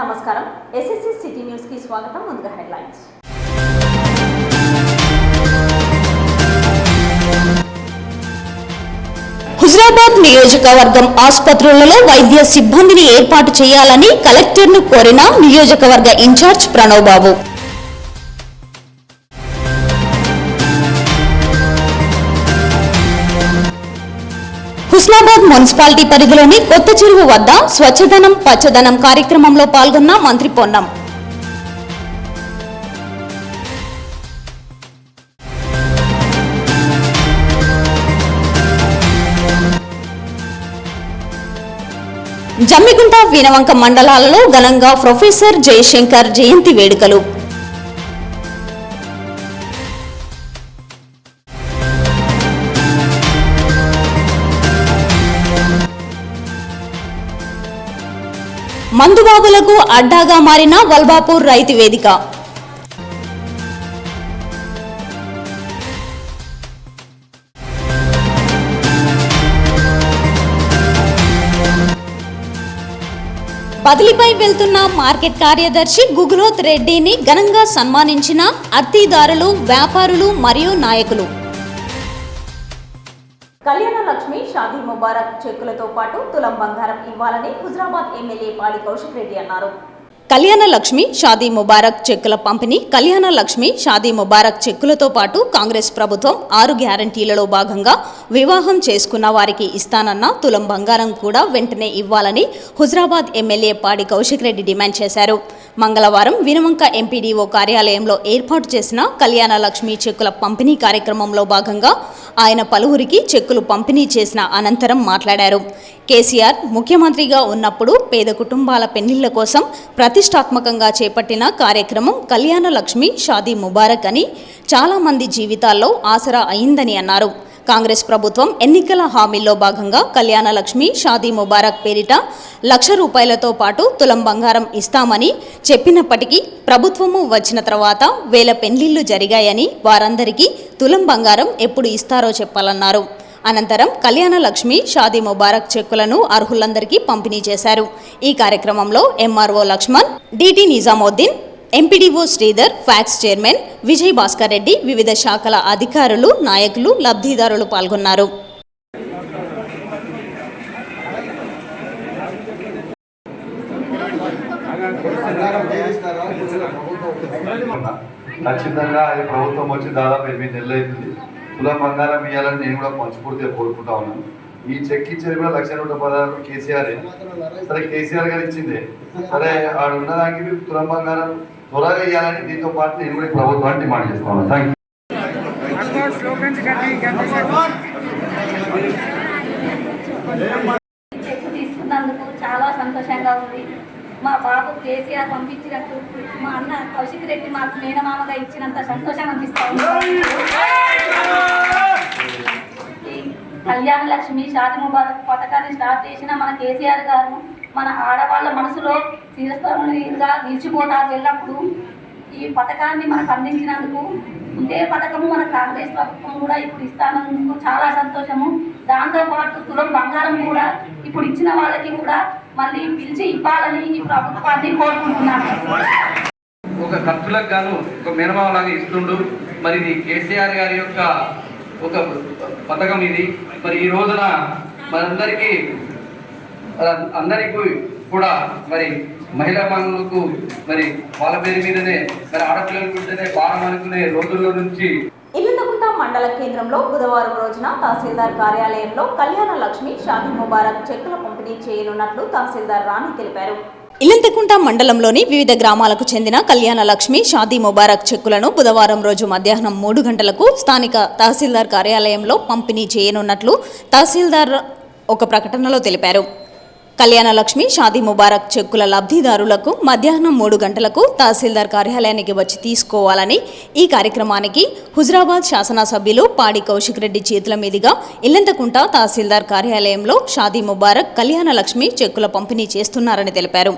నమస్కారం. SSC city న్యూస్కి స్వాగతం. ముందుగా హెడ్లైన్స్. హుజరాబాద్ నియోజకవర్గం ఆసుపత్రులలో వైద్య సిబ్బందిని ఏర్పాటు చేయాలని కలెక్టర్ను కోరిన నియోజకవర్గ ఇన్ఛార్జ్ ప్రణవ్ బాబు. హుస్నాబాద్ మున్సిపాలిటీ పరిధిలోని కొత్త చెరువు వద్ద స్వచ్ఛదనం పచ్చదనం కార్యక్రమంలో పాల్గొన్న మంత్రి పొన్నం. జమ్మిగుంట వీనవంక మండలాలలో ఘనంగా ప్రొఫెసర్ జయశంకర్ జయంతి వేడుకలు. మందుబాబులకు అడ్డాగా మారిన వల్బాపూర్ రైతు వేదిక. బదిలీపై వెళ్తున్న మార్కెట్ కార్యదర్శి గుగులోత్ రెడ్డిని ఘనంగా సన్మానించిన అర్తీదారులు వ్యాపారులు మరియు నాయకులు. కళ్యాణ లక్ష్మి షాదీ ముబారక్ చెక్కులతో పాటు తులం బంగారం ఇవ్వాలని హుజరాబాద్ ఎమ్మెల్యే పాడి కౌశిక్ రెడ్డి అన్నారు. కళ్యాణ లక్ష్మి షాదీ ముబారక్ చెక్కుల పంపిణీ కళ్యాణ లక్ష్మి షాదీ ముబారక్ చెక్కులతో పాటు కాంగ్రెస్ ప్రభుత్వం ఆరు గ్యారంటీలలో భాగంగా వివాహం చేసుకున్న వారికి ఇస్తానన్న తులం బంగారం కూడా వెంటనే ఇవ్వాలని హుజరాబాద్ ఎమ్మెల్యే పాడి కౌశిక్ రెడ్డి డిమాండ్ చేశారు. మంగళవారం వినవంక ఎంపీడీఓ కార్యాలయంలో ఏర్పాటు చేసిన కళ్యాణ లక్ష్మి చెక్కుల పంపిణీ కార్యక్రమంలో భాగంగా ఆయన పలువురికి చెక్కులు పంపిణీ చేసిన అనంతరం మాట్లాడారు. కేసీఆర్ ముఖ్యమంత్రిగా ఉన్నప్పుడు పేద కుటుంబాల పెన్నిళ్ళ కోసం ప్రతిష్టాత్మకంగా చేపట్టిన కార్యక్రమం కళ్యాణ లక్ష్మి షాదీ ముబారక్ అని చాలామంది జీవితాల్లో ఆసరా అయిందని అన్నారు. కాంగ్రెస్ ప్రభుత్వం ఎన్నికల హామీల్లో భాగంగా కళ్యాణ లక్ష్మి షాదీ ముబారక్ పేరిట లక్ష రూపాయలతో పాటు తులం బంగారం ఇస్తామని చెప్పినప్పటికీ ప్రభుత్వము వచ్చిన తర్వాత వేల పెళ్ళిళ్ళు జరిగాయని వారందరికీ తులం బంగారం ఎప్పుడు ఇస్తారో చెప్పాలన్నారు. అనంతరం కళ్యాణ లక్ష్మి షాదీ ముబారక్ చెక్కులను అర్హులందరికీ పంపిణీ చేశారు. ఈ కార్యక్రమంలో MRO Lakshman DT Nizamuddin MPDO Sridhar PACS chairman Vijay Bhaskar Reddy వివిధ శాఖల అధికారులు నాయకులు లబ్ధిదారులు పాల్గొన్నారు. ఖచ్చితంగా ఈ ప్రభుత్వం వచ్చి దాదాపు ఎనిమిది నెలలు అవుతుంది. కుల బంగారం ఇవ్వాలని నేను కూడా పంచుపూర్తిగా కోరుకుంటా ఉన్నాను. ఈ చెక్ ఇచ్చేది కూడా లక్ష నూట పదహారు కేసీఆర్. సరే కేసీఆర్ గారు ఇచ్చిందే. సరే ఆడు ఉన్నదానికి దానికి తులం బంగారం త్వరగా ఇవ్వాలని దీంతో పాటు నేను కూడా ప్రభుత్వాన్ని డిమాండ్ చేస్తాను థ్యాంక్ చెక్కు తీసుకున్నందుకు చాలా సంతోషంగా ఉంది. మా బాబు కేసీఆర్ పంపించినట్టు మా అన్న కౌశిక్ రెడ్డి మాకు మేనమామగా ఇచ్చినంత సంతోషం అనిపిస్తా కళ్యాణ లక్ష్మి షాది ముబారక్ పథకాన్ని స్టార్ట్ చేసిన మన కేసీఆర్ గారు మన ఆడవాళ్ళ మనసులో చిరస్థాయిగా నిలిచిపోతారు ఎల్లప్పుడు. ఈ పథకాన్ని మనకు అందించినందుకు ఇదే పథకము మన కాంగ్రెస్ ప్రభుత్వం కూడా ఇప్పుడు ఇస్తానందుకు చాలా సంతోషము. దాంతోపాటు తులం బంగారం కూడా ఇప్పుడు ఇచ్చిన వాళ్ళకి కూడా మళ్ళీ పిలిచి ఇవ్వాలని ఈ ప్రభుత్వాన్ని కోరుకుంటున్నాను. ఒక ఖర్చులకు గాను ఒక మేనమావలాగా ఇస్తుండు. మరి ఇది కేసీఆర్ గారి యొక్క ఒక పథకం ఇది. మరి ఈ రోజున మనందరికీ అందరికీ కూడా మరి మహిళా మనులకు మరి వాళ్ళ పేరు మీదనే మరి ఆడపిల్లల పుట్టినే భారం అనుకునే రోజుల్లో నుంచి మండల కేంద్రంలో బుధవారం రోజున తహసీల్దార్ కార్యాలయంలో కళ్యాణ లక్ష్మి షాదీ ముబారక్ చెక్కుల పంపిణీ చేయనున్నట్లు తహసీల్దార్ రాణి తెలిపారు. ఇల్లంతకుంట మండలంలోని వివిధ గ్రామాలకు చెందిన కళ్యాణ లక్ష్మి షాదీ ముబారక్ చెక్కులను బుధవారం రోజు మధ్యాహ్నం మూడు గంటలకు స్థానిక తహసీల్దార్ కార్యాలయంలో పంపిణీ చేయనున్నట్లు తహసీల్దార్ ఒక ప్రకటనలో తెలిపారు. కళ్యాణలక్ష్మి షాదీ ముబారక్ చెక్కుల లబ్ధిదారులకు మధ్యాహ్నం మూడు గంటలకు తహసీల్దార్ కార్యాలయానికి వచ్చి తీసుకోవాలని ఈ కార్యక్రమానికి హుజరాబాద్ శాసనసభ్యులు పాడి కౌశిక్ రెడ్డి చేతుల మీదుగా ఇల్లంతకుంట తహసీల్దార్ కార్యాలయంలో షాదీ ముబారక్ కళ్యాణలక్ష్మి చెక్కుల పంపిణీ చేస్తున్నారని తెలిపారు.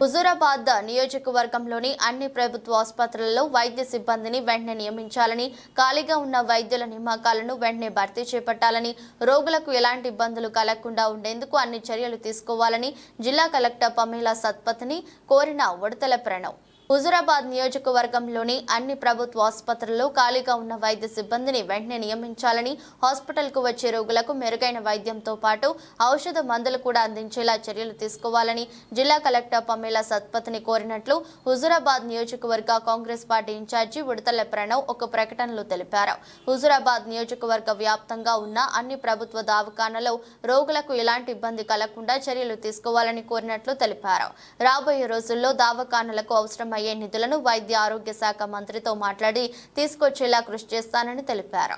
హుజూరాబాద్ నియోజకవర్గంలోని అన్ని ప్రభుత్వ ఆసుపత్రులలో వైద్య సిబ్బందిని వెంటనే నియమించాలని ఖాళీగా ఉన్న వైద్యుల నియామకాలను వెంటనే భర్తీ చేపట్టాలని రోగులకు ఎలాంటి ఇబ్బందులు కలగకుండా ఉండేందుకు అన్ని చర్యలు తీసుకోవాలని జిల్లా కలెక్టర్ పమేలా సత్పథిని కోరిన ఉడతల ప్రణవ్. హుజురాబాద్ నియోజకవర్గంలోని అన్ని ప్రభుత్వ ఆసుపత్రుల్లో ఖాళీగా ఉన్న వైద్య సిబ్బందిని వెంటనే నియమించాలని హాస్పిటల్కు వచ్చే రోగులకు మెరుగైన వైద్యంతో పాటు ఔషధ మందులు కూడా అందించేలా చర్యలు తీసుకోవాలని జిల్లా కలెక్టర్ పమేలా సత్పతిని కోరినట్లు హుజురాబాద్ నియోజకవర్గ కాంగ్రెస్ పార్టీ ఇన్ఛార్జి ఉడతల ప్రణవ్ ఒక ప్రకటనలో తెలిపారు. హుజురాబాద్ నియోజకవర్గ వ్యాప్తంగా ఉన్న అన్ని ప్రభుత్వ దావఖానలో రోగులకు ఎలాంటి ఇబ్బంది కలగకుండా చర్యలు తీసుకోవాలని కోరినట్లు తెలిపారు. రాబోయే రోజుల్లో దవాఖానలకు అవసరమయ్యే నిధులను వైద్య ఆరోగ్య శాఖ మంత్రితో మాట్లాడి తీసుకొచ్చేలా కృషి చేస్తానని తెలిపారు.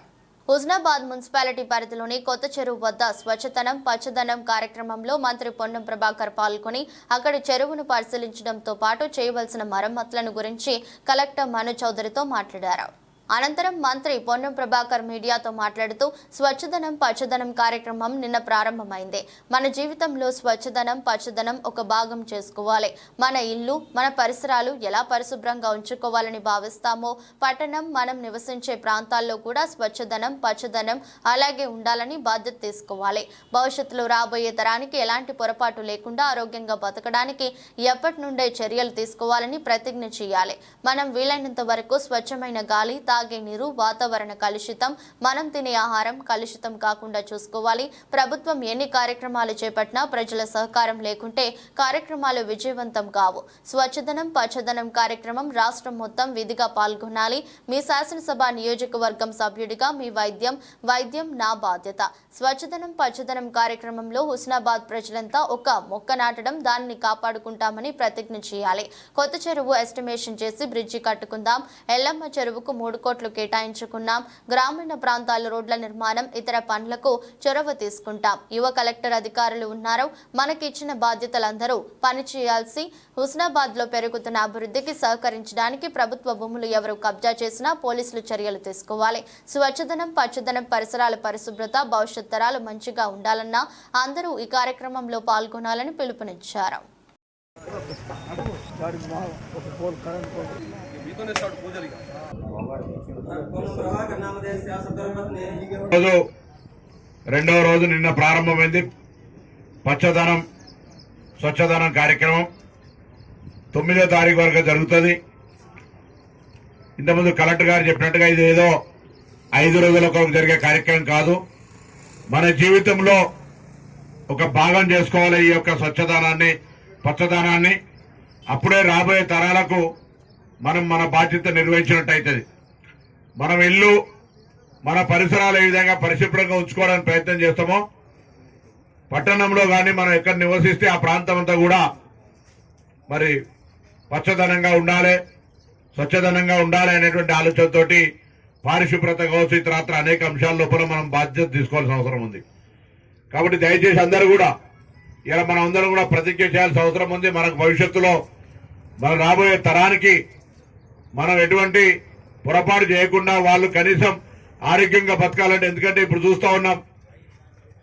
హుజనాబాద్ మున్సిపాలిటీ పరిధిలోని కొత్త చెరువు వద్ద స్వచ్ఛతనం పచ్చదనం కార్యక్రమంలో మంత్రి పొన్నం ప్రభాకర్ పాల్గొని అక్కడి చెరువును పరిశీలించడంతో పాటు చేయవలసిన మరమ్మతులను గురించి కలెక్టర్ మను చౌదరితో మాట్లాడారు. అనంతరం మంత్రి పొన్నం ప్రభాకర్ మీడియాతో మాట్లాడుతూ స్వచ్ఛదనం పచ్చదనం కార్యక్రమం నిన్న ప్రారంభమైంది. మన జీవితంలో స్వచ్ఛదనం పచ్చదనం ఒక భాగం చేసుకోవాలి. మన ఇల్లు మన పరిసరాలు ఎలా పరిశుభ్రంగా ఉంచుకోవాలని భావిస్తామో పట్టణం మనం నివసించే ప్రాంతాల్లో కూడా స్వచ్ఛదనం పచ్చదనం అలాగే ఉండాలని బాధ్యత తీసుకోవాలి. భవిష్యత్తులో రాబోయే తరానికి ఎలాంటి పొరపాటు లేకుండా ఆరోగ్యంగా బతకడానికి ఎప్పటి నుండే చర్యలు తీసుకోవాలని ప్రతిజ్ఞ చేయాలి. మనం వీలైనంత వరకు స్వచ్ఛమైన గాలి తాగే నీరు వాతావరణ కలుషితం మనం తినే ఆహారం కలుషితం కాకుండా చూసుకోవాలి. ప్రభుత్వం ఎన్ని కార్యక్రమాలు చేపట్టినా ప్రజల సహకారం లేకుంటే కార్యక్రమాలు విజయవంతం కావు. స్వచ్ఛదనం పచ్చదనం కార్యక్రమం రాష్ట్రం మొత్తం విధిగా పాల్గొనాలి. మీ శాసనసభ నియోజకవర్గం సభ్యుడిగా మీ వైద్యం వైద్యం నా బాధ్యత. స్వచ్ఛదనం పచ్చదనం కార్యక్రమంలో హుస్నాబాద్ ప్రజలంతా ఒక మొక్క నాటడం దానిని కాపాడుకుంటామని ప్రతిజ్ఞ చేయాలి. కొత్త చెరువు ఎస్టిమేషన్ చేసి బ్రిడ్జి కట్టుకుందాం. ఎల్లమ్మ చెరువుకు మూడు కోట్లు కేటాయించుకున్నాం. గ్రామీణ ప్రాంతాల రోడ్ల నిర్మాణం ఇతర పనులకు చొరవ తీసుకుంటాం. యువ కలెక్టర్ అధికారులు ఉన్నారు. మనకిచ్చిన బాధ్యతలందరూ పనిచేయాల్సి హుస్నాబాద్లో పెరుగుతున్న అభివృద్ధికి సహకరించడానికి ప్రభుత్వ భూములు ఎవరు కబ్జా చేసినా పోలీసులు చర్యలు తీసుకోవాలి. స్వచ్ఛదనం పచ్చదనం పరిసరాల పరిశుభ్రత భవిష్యత్ తరాలు మంచిగా ఉండాలన్నా అందరూ ఈ కార్యక్రమంలో పాల్గొనాలని పిలుపునిచ్చారు. రోజు రెండవ రోజు నిన్న ప్రారంభమైంది. పచ్చదనం స్వచ్ఛదనం కార్యక్రమం. తొమ్మిదో తారీఖు వరకు జరుగుతుంది. ఇంతకుముందు కలెక్టర్ గారు చెప్పినట్టుగా ఇది ఏదో ఐదు రోజుల కొరకు జరిగే కార్యక్రమం కాదు. మన జీవితంలో ఒక భాగం చేసుకోవాలి ఈ యొక్క స్వచ్ఛదనాన్ని పచ్చదనాన్ని. అప్పుడే రాబోయే తరాలకు మనం మన బాధ్యత నిర్వహించినట్టు అవుతుంది. మనం ఇల్లు మన పరిసరాలు ఏ విధంగా పరిశుభ్రంగా ఉంచుకోవడానికి ప్రయత్నం చేస్తామో పట్టణంలో కానీ మనం ఎక్కడ నివసిస్తే ఆ ప్రాంతం అంతా కూడా మరి పచ్చదనంగా ఉండాలి స్వచ్ఛదనంగా ఉండాలి అనేటువంటి ఆలోచనతోటి పారిశుభ్రత కావచ్చు ఇతరత్ర అనేక అంశాల లోపల మనం బాధ్యత తీసుకోవాల్సిన అవసరం ఉంది. కాబట్టి దయచేసి అందరూ కూడా ఇలా మనం అందరం కూడా ప్రతిజ్ఞ చేయాల్సిన అవసరం ఉంది. మనకు భవిష్యత్తులో మనం రాబోయే తరానికి మనం ఎటువంటి పొరపాటు చేయకుండా వాళ్ళు కనీసం ఆరోగ్యంగా బతకాలంటే ఎందుకంటే ఇప్పుడు చూస్తూ ఉన్నాం.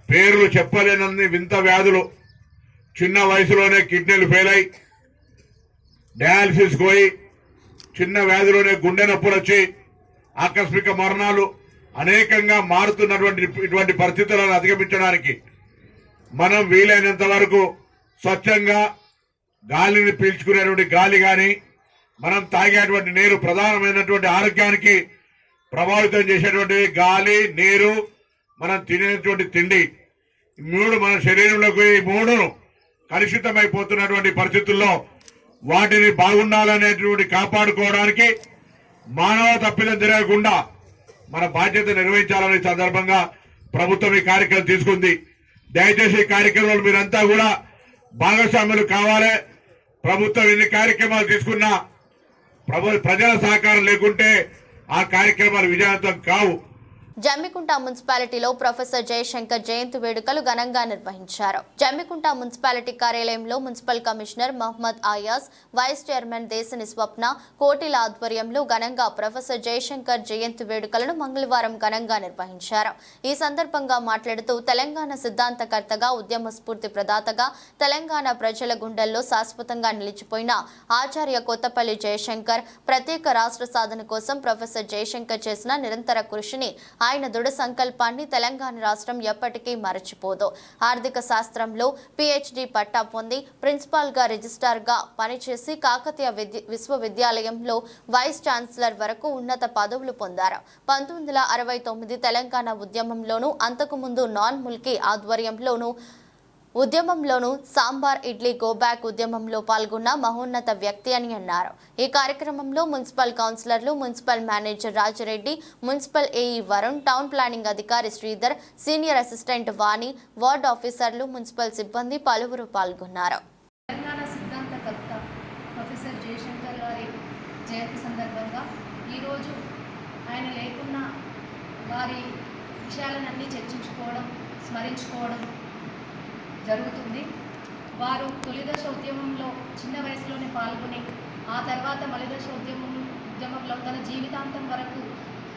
పేర్లు చెప్పలేనన్ని వింత వ్యాధులు. చిన్న వయసులోనే కిడ్నీలు ఫెయిల్ అయి డయాలసిస్ పోయి చిన్న వ్యాధిలోనే గుండె నొప్పులు వచ్చి ఆకస్మిక మరణాలు అనేకంగా మారుతున్నటువంటి ఇటువంటి పరిస్థితులను అధిగమించడానికి మనం వీలైనంత వరకు స్వచ్ఛంగా గాలిని పీల్చుకునేటువంటి గాలి కానీ మనం తాగేటువంటి నీరు ప్రధానమైనటువంటి ఆరోగ్యానికి ప్రభావితం చేసేటువంటి గాలి నీరు మనం తినేటువంటి తిండి. మూడు మన శరీరంలోకి ఈ మూడును కలుషితమైపోతున్నటువంటి పరిస్థితుల్లో వాటిని బాగుండాలనేటువంటి కాపాడుకోవడానికి మానవ తప్పిదం జరగకుండా మన బాధ్యత నిర్వహించాలనే సందర్భంగా ప్రభుత్వం ఈ కార్యక్రమం తీసుకుంది. దయచేసి ఈ కార్యక్రమంలో మీరంతా కూడా భాగస్వాములు కావాలి. ప్రభుత్వం ఎన్ని కార్యక్రమాలు తీసుకున్నా ప్రభు ప్రజల సహకారం లేకుంటే ఆ కార్యక్రమాలు విజయవంతం కావు. జమ్మికుంట మున్సిపాలిటీలో ప్రొఫెసర్ జయశంకర్ జయంతి వేడుకలు ఘనంగా నిర్వహించారు. జమ్మికుంట మున్సిపాలిటీ కార్యాలయంలో municipal commissioner Mohammed Ayaz vice chairman Desani Swapna కోటిల ఆధ్వర్యంలో ఘనంగా ప్రొఫెసర్ జయశంకర్ జయంతి వేడుకలను మంగళవారం ఘనంగా నిర్వహించారు. ఈ సందర్భంగా మాట్లాడుతూ తెలంగాణ సిద్ధాంతకర్తగా ఉద్యమ స్ఫూర్తి ప్రదాతగా తెలంగాణ ప్రజల గుండెల్లో శాశ్వతంగా నిలిచిపోయిన ఆచార్య కొత్తపల్లి జయశంకర్ ప్రత్యేక రాష్ట్ర సాధన కోసం ప్రొఫెసర్ జయశంకర్ చేసిన నిరంతర కృషిని ఆయన దృఢ సంకల్పాన్ని తెలంగాణ రాష్ట్రం ఎప్పటికీ మరచిపోదు. ఆర్థిక శాస్త్రంలో పిహెచ్డి పట్టా పొంది ప్రిన్సిపాల్గా రిజిస్టార్గా పనిచేసి కాకతీయ విద్య విశ్వవిద్యాలయంలో వైస్ ఛాన్సలర్ వరకు ఉన్నత పదవులు పొందారు. పంతొమ్మిది అరవై తొమ్మిది తెలంగాణ ఉద్యమంలోనూ అంతకుముందు నాన్ ముల్కీ ఆధ్వర్యంలోనూ ఉద్యమంలోనూ సాంబార్ ఇడ్లీ గో బ్యాక్ ఉద్యమంలో పాల్గొన్న మహోన్నత వ్యక్తి అని అన్నారు. ఈ కార్యక్రమంలో మున్సిపల్ కౌన్సిలర్లు municipal manager Raja Reddy municipal AE Varun town planning అధికారి Sridhar senior assistant Vani ward ఆఫీసర్లు మున్సిపల్ సిబ్బంది పలువురు పాల్గొన్నారు. జయంతి సందర్భంగా ఈరోజు ఆయన లేకున్నా వారి విషయాలన్నీ చర్చించుకోవడం స్మరించుకోవడం జరుగుతుంది. వారు తొలిదశ ఉద్యమంలో చిన్న వయసులోనే పాల్గొని ఆ తర్వాత మలిదశ ఉద్యమం ఉద్యమంలో తన జీవితాంతం వరకు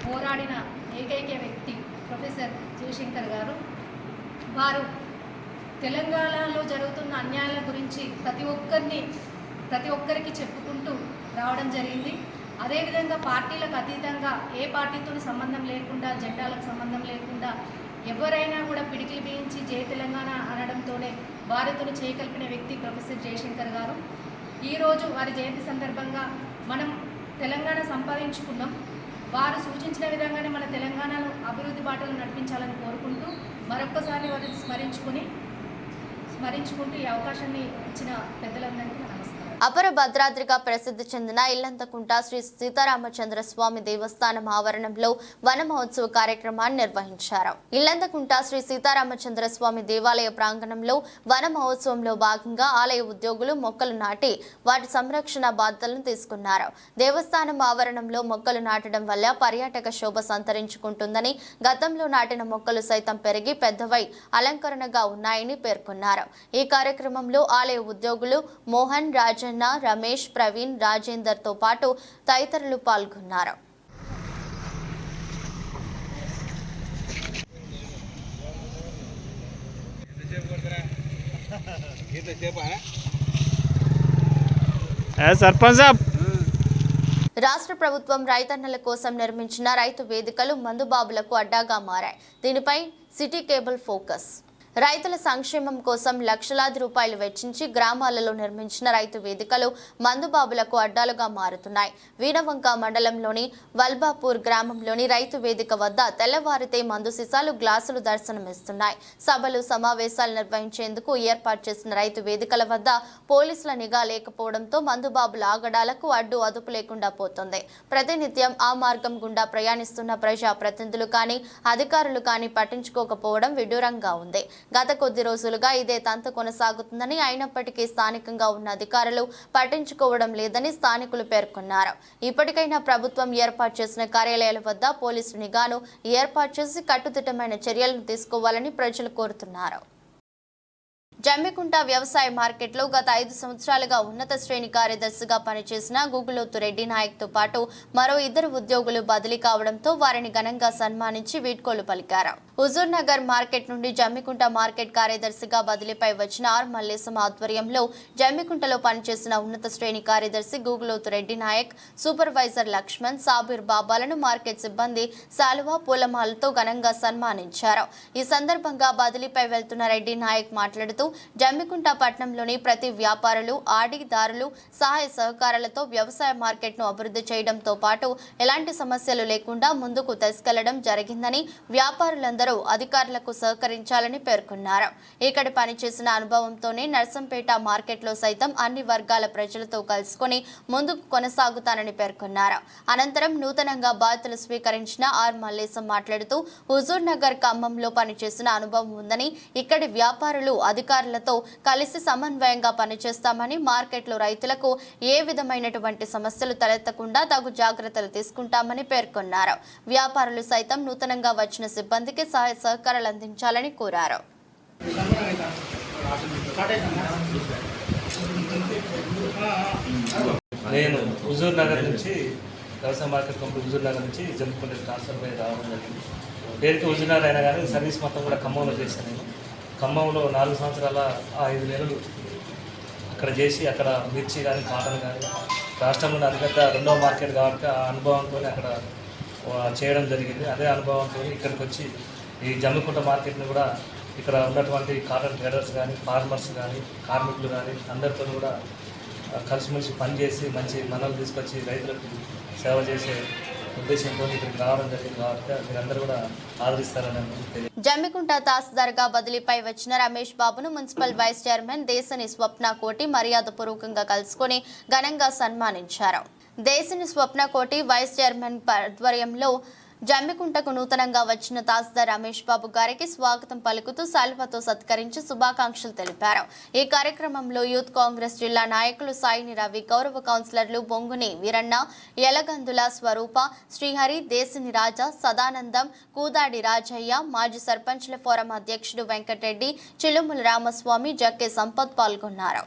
పోరాడిన ఏకైక వ్యక్తి ప్రొఫెసర్ జయశంకర్ గారు. వారు తెలంగాణలో జరుగుతున్న అన్యాయాల గురించి ప్రతి ఒక్కరిని ప్రతి ఒక్కరికి చెప్పుకుంటూ రావడం జరిగింది. అదేవిధంగా పార్టీలకు అతీతంగా ఏ పార్టీతో సంబంధం లేకుండా జెండాలకు సంబంధం లేకుండా ఎవరైనా కూడా పిడికిలు బిగించి జయ తెలంగాణ అనడంతోనే భారత్ను చేయకల్పిన వ్యక్తి ప్రొఫెసర్ జయశంకర్ గారు. ఈరోజు వారి జయంతి సందర్భంగా మనం తెలంగాణ సంపాదించుకున్నాం. వారు సూచించిన విధంగానే మన తెలంగాణను అభివృద్ధి బాటలు నడిపించాలని కోరుకుంటూ మరొక్కసారి వారిని స్మరించుకుని స్మరించుకుంటూ ఈ అవకాశాన్ని ఇచ్చిన పెద్దలందరికీ అపర భద్రాద్రిగా ప్రసిద్ధి చెందిన ఇల్లంతకుంట శ్రీ సీతారామచంద్ర స్వామి దేవస్థానం ఆవరణంలో వన మహోత్సవ కార్యక్రమాన్ని నిర్వహించారు. ఇల్లంతకుంట శ్రీ సీతారామచంద్ర స్వామి దేవాలయ ప్రాంగణంలో వన మహోత్సవంలో భాగంగా ఆలయ ఉద్యోగులు మొక్కలు నాటి వాటి సంరక్షణ బాధ్యతలను తీసుకున్నారు. దేవస్థానం ఆవరణంలో మొక్కలు నాటడం వల్ల పర్యాటక శోభ సంతరించుకుంటుందని గతంలో నాటిన మొక్కలు సైతం పెరిగి పెద్దవై అలంకరణగా ఉన్నాయని పేర్కొన్నారు. ఈ కార్యక్రమంలో ఆలయ ఉద్యోగులు మోహన్ రాజన్ రాజన్న రమేష్ ప్రవీణ్ రాజేందర్తో పాటు తదితరులు పాల్గొన్నారు. రాష్ట్ర ప్రభుత్వం రైతన్నల కోసం నిర్మించిన రైతు వేదికలు మందుబాబులకు అడ్డాగా మారాయి. దీనిపై సిటీ కేబుల్ ఫోకస్. రైతుల సంక్షేమం కోసం లక్షలాది రూపాయలు వెచ్చించి గ్రామాలలో నిర్మించిన రైతు వేదికలు మందుబాబులకు అడ్డాలుగా మారుతున్నాయి. వీణవంక మండలంలోని వల్బాపూర్ గ్రామంలోని రైతు వేదిక వద్ద తెల్లవారితే మందు సీసాలు గ్లాసులు దర్శనమిస్తున్నాయి. సభలు సమావేశాలు నిర్వహించేందుకు ఏర్పాటు చేసిన రైతు వేదికల వద్ద పోలీసుల నిఘా లేకపోవడంతో మందుబాబుల ఆగడాలకు అడ్డు అదుపు లేకుండా పోతుంది. ప్రతినిత్యం ఆ మార్గం గుండా ప్రయాణిస్తున్న ప్రజా ప్రతినిధులు కానీ అధికారులు కానీ పట్టించుకోకపోవడం విడ్డూరంగా ఉంది. గత కొద్ది రోజులుగా ఇదే తంతు కొనసాగుతుందని అయినప్పటికీ స్థానికంగా ఉన్న అధికారులు పట్టించుకోవడం లేదని స్థానికులు పేర్కొన్నారు. ఇప్పటికైనా ప్రభుత్వం ఏర్పాటు చేసిన కార్యాలయాల వద్ద పోలీసు నిఘాను ఏర్పాటు చేసి కట్టుదిట్టమైన చర్యలను తీసుకోవాలని ప్రజలు కోరుతున్నారు. జమ్మికుంట వ్యవసాయ మార్కెట్లో గత ఐదు సంవత్సరాలుగా ఉన్నత శ్రేణి కార్యదర్శిగా పనిచేసిన గుగులోతు రెడ్డి నాయక్తో పాటు మరో ఇద్దరు ఉద్యోగులు బదిలీ కావడంతో వారిని ఘనంగా సన్మానించి వీడ్కోలు పలికారు. హుజూర్ నగర్ మార్కెట్ నుండి జమ్మికుంట మార్కెట్ కార్యదర్శిగా బదిలీపై వచ్చిన ఆర్ మల్లేశం ఆధ్వర్యంలో జమ్మికుంటలో పనిచేసిన ఉన్నత శ్రేణి కార్యదర్శి గూగులోతు రెడ్డి నాయక్ సూపర్వైజర్ లక్ష్మణ్ సాబీర్ బాబాలను మార్కెట్ సిబ్బంది శాలువా పూలమాలతో ఘనంగా సన్మానించారు. ఈ సందర్భంగా బదిలీపై వెళ్తున్న రెడ్డి నాయక్ మాట్లాడుతూ జమ్మికుంట పట్టణంలోని ప్రతి వ్యాపారులు ఆడిదారులు సహాయ సహకారాలతో వ్యవసాయ మార్కెట్ను అభివృద్ధి చేయడంతో పాటు ఎలాంటి సమస్యలు లేకుండా ముందుకు తీసుకెళ్ళడం జరిగిందని వ్యాపారులందరూ అధికారులకు సహకరించాలని పేర్కొన్నారు. ఇక్కడ పనిచేసిన అనుభవంతోనే నర్సంపేట మార్కెట్లో సైతం అన్ని వర్గాల ప్రజలతో కలుసుకొని ముందుకు కొనసాగుతానని పేర్కొన్నారు. అనంతరం నూతనంగా బాధ్యతలు స్వీకరించిన ఆర్ మల్లేశం మాట్లాడుతూ హుజూర్ నగర్ ఖమ్మంలో పనిచేసిన అనుభవం ఉందని ఇక్కడి వ్యాపారులు అధికారులు అధికారులతో కలిసి సమన్వయంగా పనిచేస్తామని మార్కెట్లో రైతులకు ఏ విధమైనటువంటి సమస్యలు తలెత్తకుండా తగు జాగ్రత్తలు తీసుకుంటామని పేర్కొన్నారు. వ్యాపారులు సైతం నూతనంగా వచ్చిన సిబ్బందికి సహాయ సహకారాలు అందించాలని కోరారు. నేను హుజూర్ నగర్ నుంచి వ్యవసాయ మార్కెట్ కంపెనీ హుజూర్ నగర్ నుంచి జమ్మిపల్లి ట్రాన్స్ఫర్ పై రావడం జరిగింది. పేరుకి హుజూర్ నగర్ అయినా కానీ సర్వీస్ మొత్తం కూడా ఖమ్మంలో చేశాను నేను. ఖమ్మంలో నాలుగు సంవత్సరాల ఆ ఐదు నెలలు అక్కడ చేసి అక్కడ మిర్చి కానీ కాటన్ కానీ రాష్ట్రంలో అతిపెద్ద రెండవ మార్కెట్ కాబట్టి ఆ అనుభవంతో అక్కడ చేయడం జరిగింది. అదే అనుభవంతో ఇక్కడికి వచ్చి ఈ జమ్మికుంట మార్కెట్ని కూడా ఇక్కడ ఉన్నటువంటి కాటన్ ట్రేడర్స్ కానీ ఫార్మర్స్ కానీ కార్మికులు కానీ అందరితో కూడా కలిసిమెలిసి పనిచేసి మంచి మనలు తీసుకొచ్చి రైతులకు సేవ చేసే ఉద్దేశంతో ఇక్కడికి రావడం జరిగింది. కాబట్టి మీరందరూ కూడా ఆదరిస్తారని జమ్మికుంట తహసీల్దార్గా బదిలీపై వచ్చిన రమేష్ బాబును municipal vice chairman Desani Swapna Koti మర్యాదపూర్వకంగా కలుసుకొని ఘనంగా సన్మానించారు. దేశని స్వప్న కోటి వైస్ చైర్మన్ ఆధ్వర్యంలో జమ్మికుంటకు నూతనంగా వచ్చిన తహసీల్దార్ రమేష్ బాబు గారికి స్వాగతం పలుకుతూ శాల్వతో సత్కరించి శుభాకాంక్షలు తెలిపారు. ఈ కార్యక్రమంలో యూత్ కాంగ్రెస్ జిల్లా నాయకులు సాయిని రవి గౌరవ కౌన్సిలర్లు బొంగుని వీరన్న యలగందుల స్వరూప శ్రీహరి దేశిని రాజా సదానందం కూదాడి రాజయ్య మాజీ సర్పంచ్ల ఫోరం అధ్యక్షుడు వెంకటరెడ్డి చిలుముల రామస్వామి జక్కే సంపత్ పాల్గొన్నారు.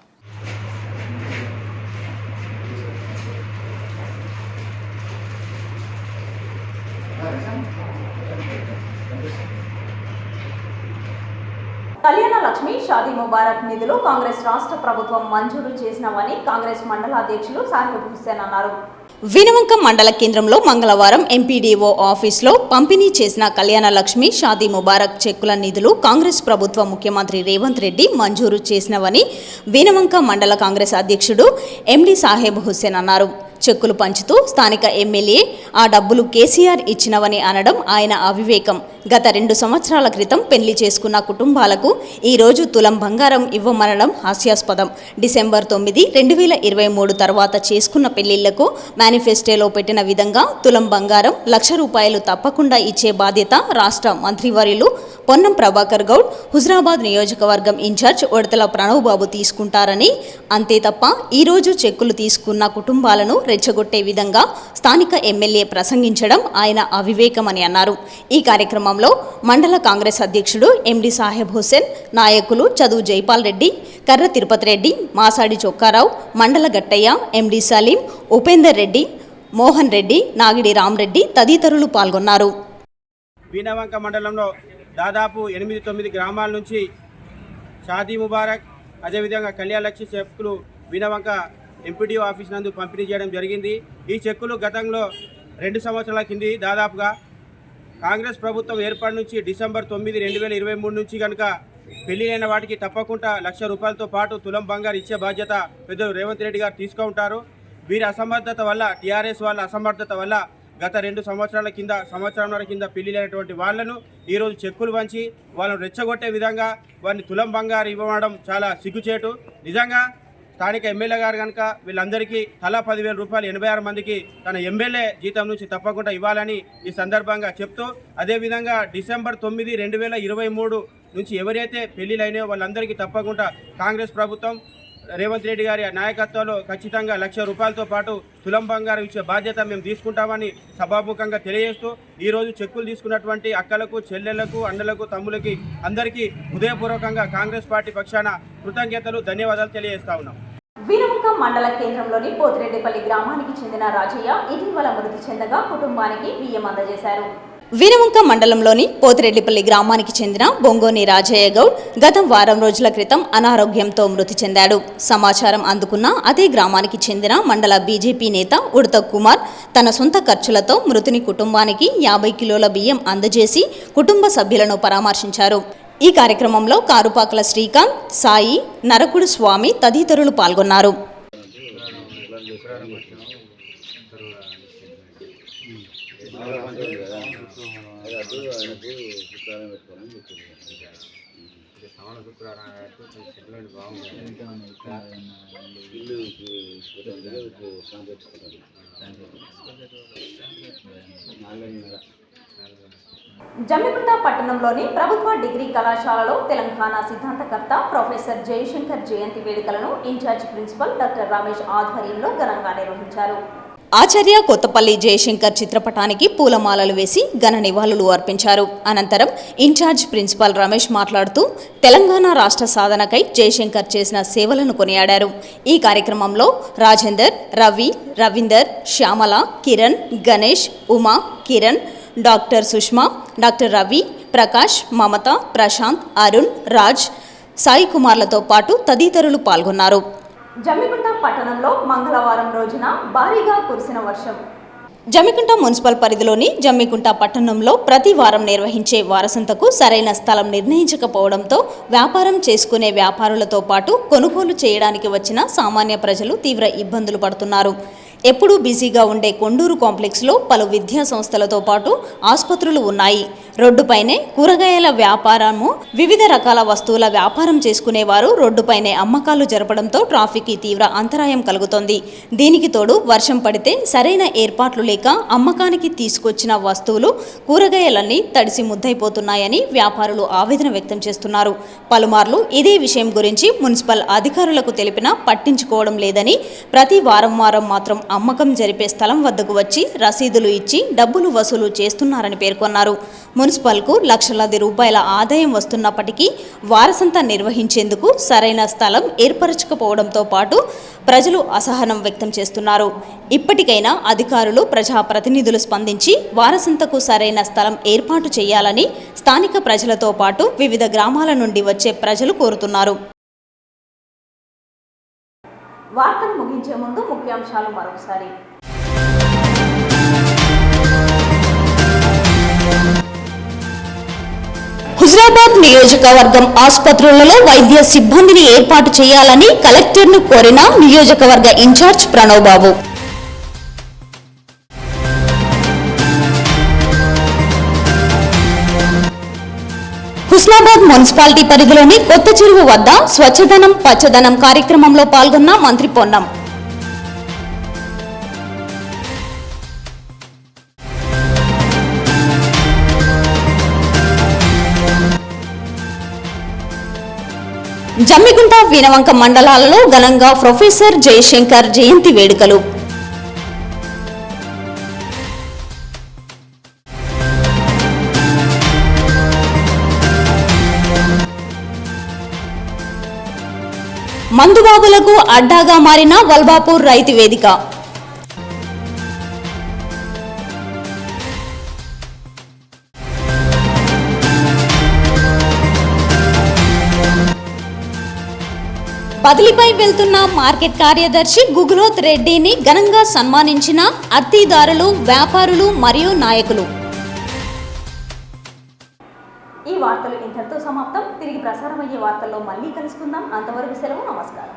కళ్యాణ లక్ష్మి షాదీ ముబారక్ నిధులు కాంగ్రెస్ రాష్ట్ర ప్రభుత్వం మంజూరు చేసినవని కాంగ్రెస్ మండల అధ్యక్షులు సాహిబ్ హుస్సేన్ అన్నారు. వినవంక మండల కేంద్రంలో మంగళవారం ఎంపీడీఓ ఆఫీస్లో పంపిణీ చేసిన కళ్యాణ లక్ష్మి షాదీ ముబారక్ చెక్కుల నిధులు కాంగ్రెస్ ప్రభుత్వ ముఖ్యమంత్రి రేవంత్ రెడ్డి మంజూరు చేసినవని వినవంక మండల కాంగ్రెస్ అధ్యక్షుడు ఎండి సాహెబ్ హుస్సేన్ అన్నారు. చెక్కులు పంచుతూ స్థానిక ఎమ్మెల్యే ఆ డబ్బులు కేసీఆర్ ఇచ్చినవని అనడం ఆయన అవివేకం. గత రెండు సంవత్సరాల క్రితం పెళ్ళి చేసుకున్న కుటుంబాలకు ఈరోజు తులం బంగారం ఇవ్వమనడం హాస్యాస్పదం. డిసెంబర్ తొమ్మిది రెండు వేల ఇరవై మూడు తర్వాత చేసుకున్న పెళ్ళిళ్ళకు మేనిఫెస్టోలో పెట్టిన విధంగా తులం బంగారం లక్ష రూపాయలు తప్పకుండా ఇచ్చే బాధ్యత రాష్ట్ర మంత్రివర్యులు పొన్నం ప్రభాకర్ గౌడ్ హుజరాబాద్ నియోజకవర్గం ఇన్ఛార్జ్ ఉడతల ప్రణవ్ బాబు తీసుకుంటారని. అంతే తప్ప ఈ రోజు చెక్కులు తీసుకున్న కుటుంబాలను రెచ్చగొట్టే విధంగా స్థానిక ఎమ్మెల్యే ప్రసంగించడం ఆయన అవివేకమని అన్నారు. ఈ కార్యక్రమంలో మండల కాంగ్రెస్ అధ్యక్షుడు ఎండి సాహెబ్ హుస్సేన్ నాయకులు చదువు జైపాల్ రెడ్డి కర్ర తిరుపతి రెడ్డి మాసాడి చొక్కారావు మండల గట్టయ్య ఎండి సలీం ఉపేందర్ రెడ్డి మోహన్ రెడ్డి నాగిడి రామరెడ్డి తదితరులు పాల్గొన్నారు. వీణవంక మండలంలో దాదాపు ఎనిమిది తొమ్మిది గ్రామాల నుంచి షాదీ ముబారక్ అదేవిధంగా కళ్యాణలక్ష్మి చెక్కులు వీణవంక ఎంపీడీఓ ఆఫీస్ నందు పంపిణీ చేయడం జరిగింది. ఈ చెక్కులు గతంలో రెండు సంవత్సరాల కింది దాదాపుగా కాంగ్రెస్ ప్రభుత్వం ఏర్పాటు నుంచి డిసెంబర్ తొమ్మిది రెండు వేల ఇరవై మూడు నుంచి కనుక పెళ్ళిలైన వాటికి తప్పకుండా లక్ష రూపాయలతో పాటు తులం బంగారు ఇచ్చే బాధ్యత పెద్దలు రేవంత్ రెడ్డి గారు తీసుకుంటారు. వీరి అసమర్థత వల్ల టీఆర్ఎస్ వాళ్ళ అసమర్థత వల్ల గత రెండు సంవత్సరాల కింద సంవత్సరంన్నర కింద పెళ్ళిలైనటువంటి వాళ్ళను ఈరోజు చెక్కులు వంచి వాళ్ళను రెచ్చగొట్టే విధంగా వారిని తులం బంగారు ఇవ్వడం చాలా సిగ్గుచేటు. నిజంగా స్థానిక ఎమ్మెల్యే గారు కనుక వీళ్ళందరికీ తలా పదివేల రూపాయలు ఎనభై ఆరు మందికి తన ఎమ్మెల్యే జీతం నుంచి తప్పకుండా ఇవ్వాలని ఈ సందర్భంగా చెప్తూ అదేవిధంగా డిసెంబర్ తొమ్మిది రెండు వేల ఇరవై మూడు నుంచి ఎవరైతే పెళ్ళిలైనాయో వాళ్ళందరికీ తప్పకుండా కాంగ్రెస్ ప్రభుత్వం రేవంత్ రెడ్డి గారి నాయకత్వంలో ఖచ్చితంగా లక్ష రూపాయలతో పాటు తులం బంగారం ఇచ్చే బాధ్యత మేము తీసుకుంటామని సభాముఖంగా తెలియజేస్తూ ఈరోజు చెక్కులు తీసుకున్నటువంటి అక్కలకు చెల్లెళ్ళకు అన్నలకు తమ్ములకి అందరికీ హృదయపూర్వకంగా కాంగ్రెస్ పార్టీ పక్షాన కృతజ్ఞతలు ధన్యవాదాలు తెలియజేస్తా ఉన్నాం. వీరముఖ మండల కేంద్రంలోని పోతిరెడ్డిపల్లి గ్రామానికి చెందిన రాజయ్య ఇటీవల మృతి చెందగా కుటుంబానికి బియ్యం అందజేశారు. వీరవంక మండలంలోని పోతిరెడ్డిపల్లి గ్రామానికి చెందిన బొంగోని రాజయ్య గౌడ్ గత వారం రోజుల క్రితం అనారోగ్యంతో మృతి చెందాడు సమాచారం అందుకున్న అదే గ్రామానికి చెందిన మండల బీజేపీ నేత ఉడత కుమార్ తన సొంత ఖర్చులతో మృతుని కుటుంబానికి యాభై కిలోల బియ్యం అందజేసి కుటుంబ సభ్యులను పరామర్శించారు ఈ కార్యక్రమంలో కారుపాకల శ్రీకాంత్ సాయి నరకుడు స్వామి తదితరులు పాల్గొన్నారు కాదు ఆయనకు పెట్టుకోవాలని చెప్పింది పట్టణంలోని ప్రభుత్వ డిగ్రీ కళాశాలలో తెలంగాణ సిద్ధాంతకర్త ప్రొఫెసర్ జయశంకర్ జయంతి వేడుకలను ఇన్ఛార్జ్ ప్రిన్సిపల్ డాక్టర్ రమేష్ ఆధ్వర్యంలో ఘనంగా నిర్వహించారు. ఆచార్య కొత్తపల్లి జయశంకర్ చిత్రపటానికి పూలమాలలు వేసి ఘన నివాళులు అర్పించారు. అనంతరం ఇన్ఛార్జ్ ప్రిన్సిపాల్ రమేష్ మాట్లాడుతూ తెలంగాణ రాష్ట్ర సాధనకై జయశంకర్ చేసిన సేవలను కొనియాడారు. ఈ కార్యక్రమంలో రాజేందర్ రవి రవీందర్ శ్యామల కిరణ్ గణేష్ ఉమా కిరణ్ డాక్టర్ సుష్మా డాక్టర్ రవి ప్రకాష్ మమత ప్రశాంత్ అరుణ్ రాజ్ సాయి కుమార్లతో పాటు తదితరులు పాల్గొన్నారు. జమ్మికుంట పట్టణంలో మంగళవారం రోజున భారీగా కురిసిన వర్షం. జమ్మికుంట మున్సిపల్ పరిధిలోని జమ్మికుంట పట్టణంలో ప్రతి వారం నిర్వహించే వారసంతకు సరైన స్థలం నిర్ణయించకపోవడంతో వ్యాపారం చేసుకునే వ్యాపారులతో పాటు కొనుగోలు చేయడానికి వచ్చిన సామాన్య ప్రజలు తీవ్ర ఇబ్బందులు పడుతున్నారు. ఎప్పుడూ బిజీగా ఉండే కొండూరు కాంప్లెక్స్లో పలు విద్యా సంస్థలతో పాటు ఆసుపత్రులు ఉన్నాయి. రోడ్డుపైనే కూరగాయల వ్యాపారము వివిధ రకాల వస్తువుల వ్యాపారం చేసుకునేవారు. రోడ్డుపైనే అమ్మకాలు జరపడంతో ట్రాఫిక్కి తీవ్ర అంతరాయం కలుగుతోంది. దీనికి తోడు వర్షం పడితే సరైన ఏర్పాట్లు లేక అమ్మకానికి తీసుకొచ్చిన వస్తువులు కూరగాయలన్నీ తడిసి ముద్దైపోతున్నాయని వ్యాపారులు ఆవేదన వ్యక్తం చేస్తున్నారు. పలుమార్లు ఇదే విషయం గురించి మున్సిపల్ అధికారులకు తెలిపినా పట్టించుకోవడం లేదని ప్రతి వారం వారం మాత్రం అమ్మకం జరిపే స్థలం వద్దకు వచ్చి రసీదులు ఇచ్చి డబ్బులు వసూలు చేస్తున్నారని పేర్కొన్నారు. మున్సిపల్కు లక్షలాది రూపాయల ఆదాయం వస్తున్నప్పటికీ వారసంతా నిర్వహించేందుకు సరైన స్థలం ఏర్పరచకపోవడంతో పాటు ప్రజలు అసహనం వ్యక్తం చేస్తున్నారు. ఇప్పటికైనా అధికారులు ప్రజాప్రతినిధులు స్పందించి వారసంతకు సరైన స్థలం ఏర్పాటు చేయాలని స్థానిక ప్రజలతో పాటు వివిధ గ్రామాల నుండి వచ్చే ప్రజలు కోరుతున్నారు. వార్తను ముగించే ముందు ముఖ్యాంశాలు మరొకసారి. హుజరాబాద్ నియోజకవర్గం ఆసుపత్రులలో వైద్య సిబ్బందిని ఏర్పాటు చేయాలని కలెక్టర్ను కోరిన నియోజకవర్గ ఇన్ఛార్జ్ ప్రణవ్ బాబు. ఇస్లామాబాద్ మున్సిపాలిటీ పరిధిలోని కొత్త చెరువు వద్ద స్వచ్ఛదనం పచ్చదనం కార్యక్రమంలో పాల్గొన్న మంత్రి పొన్నం. జమ్మిగుంట వీనవంక మండలాలలో ఘనంగా ప్రొఫెసర్ జయశంకర్ జయంతి వేడుకలు. మందుబాబులకు అడ్డాగా మారిన వల్బాపూర్ రైతు వేదిక. బదిలీపై వెళ్తున్న మార్కెట్ కార్యదర్శి గుగులోత్ రెడ్డిని ఘనంగా సన్మానించిన అర్తీదారులు వ్యాపారులు మరియు నాయకులు. ఈ వార్తలు ఇంతటితో సమాప్తం. తిరిగి ప్రసారమయ్యే వార్తల్లో మళ్ళీ కలుసుకుందాం. అంతవరకు సెలవు నమస్కారం.